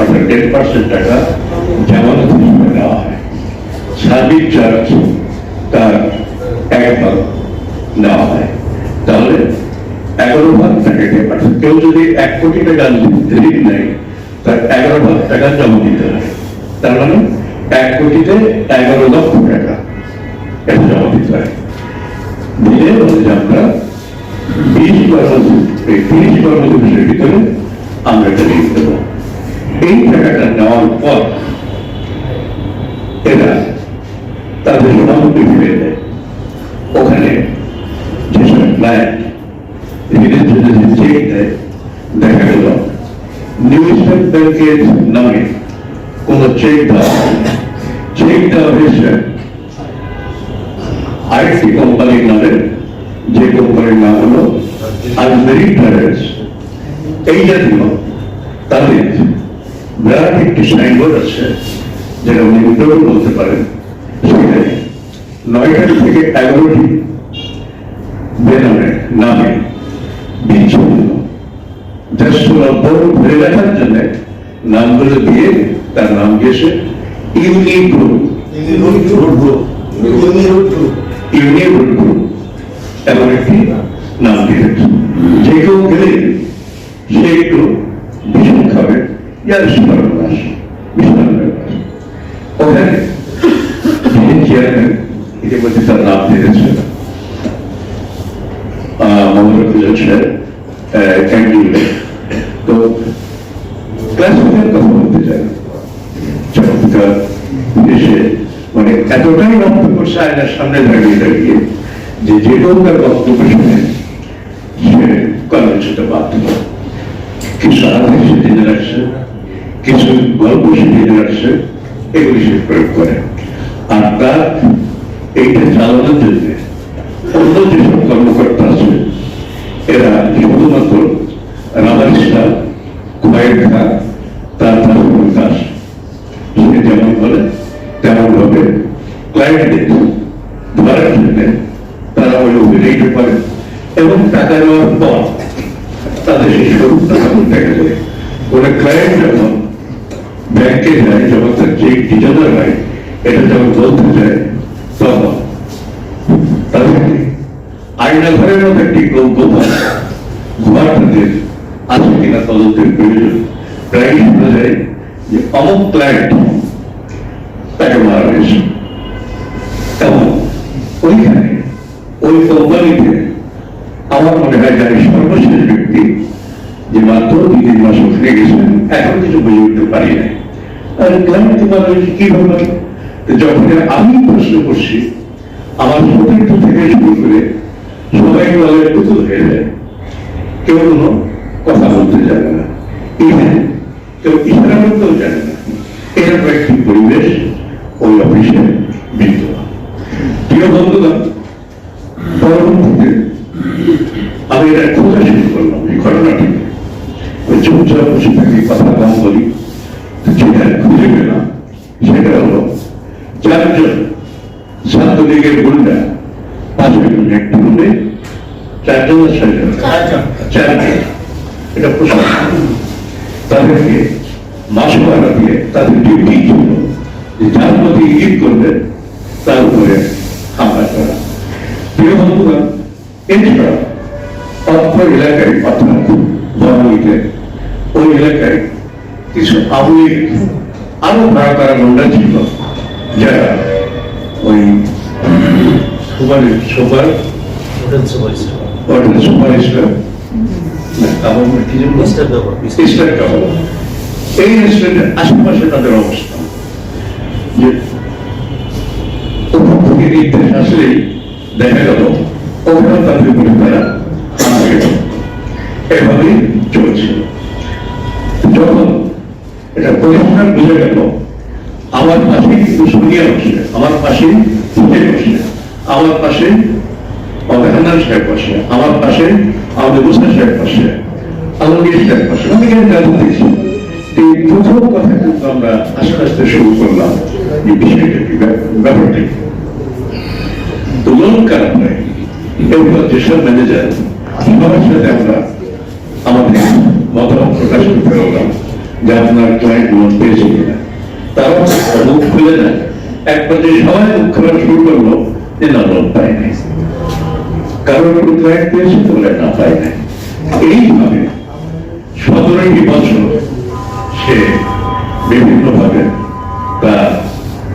অর্থাৎ ten percent টাকা জামানত হিসেবে নেওয়া হয়। সার্বিক চার্জ তার এক ভাগ নেওয়া হয়। তাহলে এগারো ভাগ টাকা টেন পার্সেন্ট কেউ যদি এক কোটি টাকা ঋণ নেয়, তার এগারো ভাগ টাকা জমা দিতে হয়। তার মানে এক কোটিতে এগারো লক্ষ টাকা এটা জমা দিতে হয়। দিলে হচ্ছে আমরা বিশ কর্মসূচির ভিতরে আমরা এটা ঋণ দেবো। এই টাকাটা নেওয়ার পর এরা তাদের সমাপতি ফিরে দেয় ওখানে যেসব ক্লায়েন্ট ঋণের জন্য যে চেক দেয় দেখা গেল নিউ স্টেট ব্যাংকের নামে কোনো চেক দেওয়া হয়নি। চেক দেওয়া হয়েছে আরেকটি কোম্পানির নামে যে কোম্পানির নাম হলো আজমেরি ট্রাভেলস এই জাতীয় তাদের বিরাট একটি সাইনবোর্ড আছে, যেটা উনি উদ্যোগ বলতে পারেন। সেখানে নয়টা থেকে এগারোটি বেনামের নামে বিচ্ছিন্ন। জাস্ট বড় ধরে রাখার জন্য নামগুলো দিয়ে তার নাম দিয়েছে ইউনিক গ্রুপ ইউনিক গ্রুপ এমন একটি নাম দিয়েছে। যে কেউ গেলে সে একটু ভীষণ খাবে, ইয়ার যিনি চেয়ারম্যান ইতিমধ্যে তার নাম দিয়েছে মোহাম্মদ ফিজাল সাহেব ক্যান্ডিডেট তো ক্লাসিক্যাল কথা বলতে চাই চমৎকার এসে মানে এতটাই বক্তব্য আয়নার সামনে দাঁড়িয়ে দাঁড়িয়ে যে যে কেউ তার বক্তব্য শুনে সে কনভেনশনটা বাধ্য কিছু আদেশ সে জেনে রাখছে কিছু গল্প সে জেনে রাখছে এগুলি সে প্রয়োগ করে আর তার এইটা চালানোর জন্য অন্য যেসব কর্মকর্তা আছে, এরা শুধুমাত্র রামারিস্টা কয়েকটা তার তার কাজ সে যেমন বলে তেমন ভাবে ক্লায়েন্টদের ধরার জন্য তারা ওই অভিনয়টা করে। এবং টাকা নেওয়ার পর তাদের সেই স্বরূপটা তখন দেখা যায় কোনো ক্লায়েন্ট যখন ব্যাংকে যায় যখন চেক ডিজাইনার হয় এটা যখন বলতে যায় তখন তাদেরকে আয়না ঘরের মধ্যে একটি গোপন ঘরটাতে আছে কিনা তদন্তের প্রয়োজন। প্রায় শোনা যায় যে অমুক ক্লায়েন্ট তাকে মারা হয়েছে। এবং ওইখানে ওই কোম্পানিতে আমার মনে হয় জানি সর্বশেষ ব্যক্তি, যে মাত্র দুই তিন মাস ওখানে গেছেন, এখন কিছু বুঝে উঠতে পারি না আর ক্লায়েন্ট হয়েছে কি তো যখন আমি প্রশ্ন করছি, আমার সতীর্থ থেকে শুরু করে সবাই বলে, পুতুল হয়ে যায়। কেউ কোনো কথা বলতে জানে না। ইভেন কেউ ইশারা করতেও জানে না। এরকম একটি পরিবেশ ওই অফিসে বিদ্যমান। প্রিয় বন্ধুগণ পরবর্তীতে আমি এটা খোঁজা শুরু করলাম? এই ঘটনাটি। চুপচাপ বসে থাকি, কথা কম তো যেটা খুঁজে পেলাম সেটা হলো চারজন ছাত্রলীগের গুন্ডা পাঁচজন একটি রুমে চারজন না ছয়জন চারজন এটা প্রশ্ন তাদেরকে মাসোয়ারা দিয়ে তাদের ডিউটি ছিল যে যার প্রতি ইঙ্গিত করবে তার উপরে হামলা করা প্রিয় বন্ধুগণ এছাড়া অর্থ এলাকায় অর্থাৎ বনানীতে ওই এলাকায় কিছু আওয়ামী আরও ভাড়া করা গুন্ডা ছিল যারা ওই super super hotel super star এই রেস্টুরেন্টের আশেপাশে তাদের অবস্থান যে ওখান থেকে নির্দেশ আসলেই দেখা গেল ওখানে তাদের উপরে তারা এভাবেই চলছিল যখন এটা পরিষ্কার বুঝে গেল আমার পাশে কিন্তু শুনিয়ে বসে আমার পাশে উঠে বসে আমার পাশে, অবহেলার সাহেব বসে আমার পাশে আমাদের মুসা সাহেব বসে আলমগীর সাহেব দিয়েছি এই প্রথম কথা কিন্তু আমরা আস্তে আস্তে শুরু করলাম। এই বিষয়টা যেসব আমরা মতামত প্রকাশ করতে যে আপনার তারা মুখ খুলে না। এক পর্যায়ে সবাই মুখ খোলা শুরু করল যে না লোন পায় নাই কারোর কোনো ক্লায়েন্ট পেয়েছে তো বলে না পায় নাই। এইভাবে সতেরোটি বছর সে বিভিন্নভাবে তার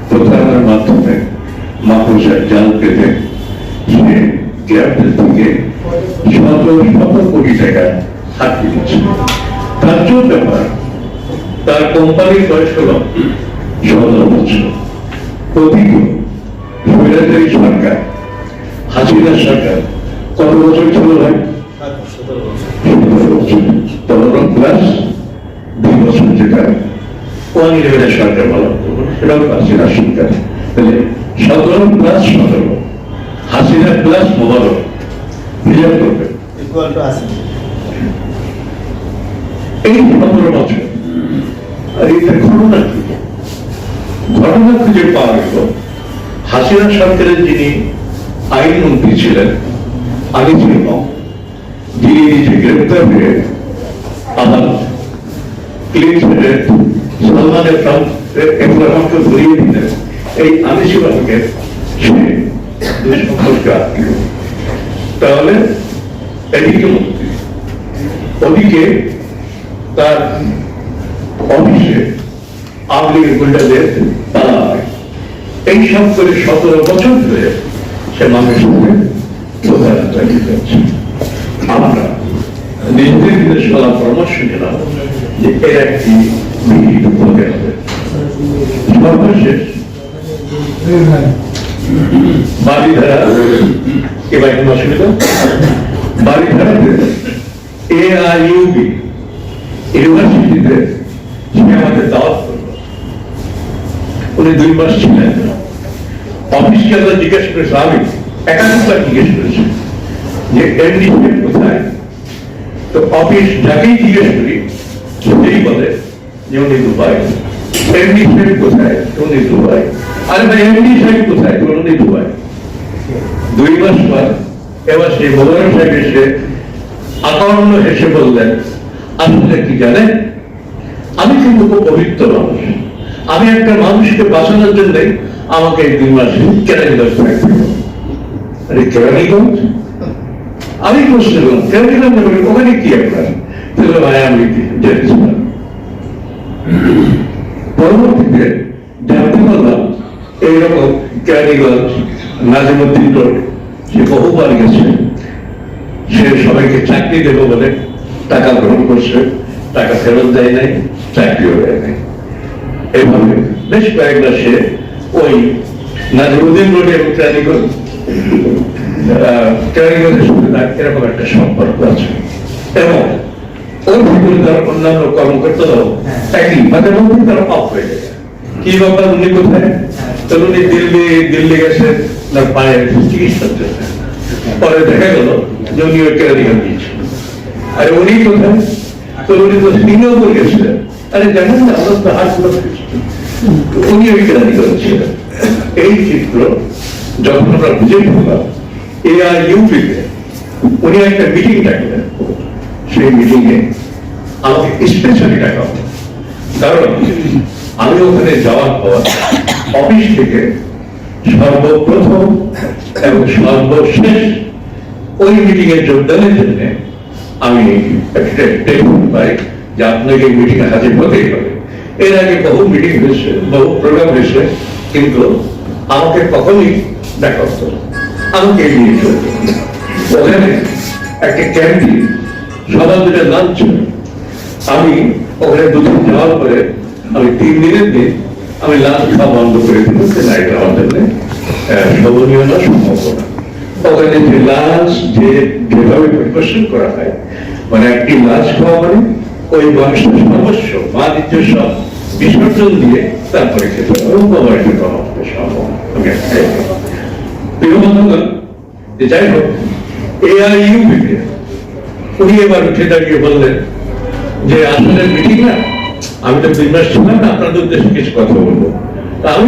প্রতারণার মাধ্যমে মাকড়সার জাল পেতে সে ক্লাবদের থেকে শত শত কোটি টাকা হাত দিয়েছে। তার জন্য ব্যাপার, তার কোম্পানির বয়স হল সতেরো বছর, অধিক স্বৈরাচারী সরকার হাসিনা সরকার কত বছর ছিল ভাই? পনেরো প্লাস দুই বছর যেটা। ওয়ান ইলেভেনের সরকার বলা সেটাও হাসিনা সরকার তাহলে সতেরো প্লাস সতেরো হাসিনা প্লাস মোবারক হিসাব করবে এই সতেরো বছর। আর এটা ঘটনা কি? ঘটনা খুঁজে পাওয়া গেল হাসিনা সরকারের যিনি আইনমন্ত্রী ছিলেন আগে ছিল যিনি নিজে গ্রেপ্তার হয়ে হেডেড সালমানের ধরিয়ে দিলেন। এই তাহলে এদিকে মুক্তি ওদিকে তার অফিসে আওয়ামী লীগের গুন্ডাদের তারা এই করে সতেরো বছর ধরে সে মানুষের প্রধানত যাচ্ছে আমরা নিজেদের বিদেশ বলা পরামর্শ নিলাম যে এর একটি বিহিত হতে হবে সর্বশেষ বাড়িধারা এবার অসুবিধা বাড়িধারাতে ইউনিভার্সিটিতে আমাদের দাওয়াত উনি দুই মাস ছিলেন। অফিসকে আমরা জিজ্ঞেস করেছি আমি একাধিকবার জিজ্ঞেস করেছি যে এমডি কোথায়? তো অফিস যাকেই জিজ্ঞেস করি সেই বলে যে, উনি দুবাই। এমডি সাহেব কোথায়? উনি দুবাই। আরে ভাই এমডি সাহেব কোথায়? উনি দুবাই। দুই মাস পর, এবার সেই মোবারক সাহেব এসে আকারণ্য হেসে বললেন আসলে কি জানেন? আমি কিন্তু খুব পবিত্র মানুষ। আমি একটা মানুষকে বাঁচানোর জন্য আমাকে কেরানীগঞ্জ আমি প্রশ্ন করলাম কেরানীগঞ্জ ওখানে কি আপনার? ভাই, আমি যেতেছিলাম পরবর্তীতে জানতে পারলাম এইরকম কেরানীগঞ্জ নাজিমুদ্দিন রোড সে বহুবার গেছে। সে সবাইকে চাকরি দেবো বলে টাকা গ্রহণ করছে, টাকা ফেরত দেয় নাই, চাকরিও দেয় নাই। এইভাবে বেশ কয়েকবার সে ওই নাজিমুদ্দিন রোডে এবং আহ, কেরানীগঞ্জের সাথে তার এরকম একটা সম্পর্ক আছে। এবং ওর ভিতরে তার অন্যান্য কর্মকর্তারাও একই মাঝে মধ্যে তারা অফ হয়ে যায়। কি ব্যাপার উনি কোথায়? তো উনি দিল্লি দিল্লি গেছে তার পায়ের চিকিৎসার জন্য। পরে দেখা গেল যে উনি ওই গিয়েছিলেন। আরে উনি কোথায়? তো উনি তো শ্রীনগর গেছিলেন। আরে জানেন না, আমরা তো হাত উনি ওই কেরানীগঞ্জ ছিলেন এই চিত্র যখন আমরা বুঝে ফেললাম এ আর ইউপিতে উনি একটা মিটিং ডাকলেন। সেই মিটিং এ আমাকে স্পেশালি ডাকা হলো। কারণ আমি ওখানে যাওয়ার পর অফিস থেকে সর্বপ্রথম এবং সর্বশেষ ওই মিটিং এ যোগদানের জন্য আমি একটা টেলিফোন পাই। যে আপনাকে মিটিং হাজির হতেই এর আগে বহু মিটিং হয়েছে, বহু প্রোগ্রাম হয়েছে, কিন্তু আমাকে কখনই দেখা হতো। আমাকে চলতো ওখানে একটা সবার দুটো লাঞ্চ আমি ওখানে দুদিন যাওয়ার পরে আমি তিন দিনের দিন আমি লাঞ্চ খাওয়া বন্ধ করে জন্য শোভনীয় না, সম্ভব না। ওখানে যে লাঞ্চ যে যেভাবে প্রিপারেশন করা হয় মানে একটি লাঞ্চ খাওয়া মানে ওই মানুষের সর্বস্ব নিজস্ব সব বিসর্জন দিয়ে তারপরে সম্ভব। আমি যাই হোক এআইইউপিতে উনি এবার উঠে দাঁড়িয়ে বললেন যে, আসলে মিটিং না? আমি তো বিন্যাস ছিলাম না, আপনাদের উদ্দেশ্যে কিছু কথা বলব। তা আমি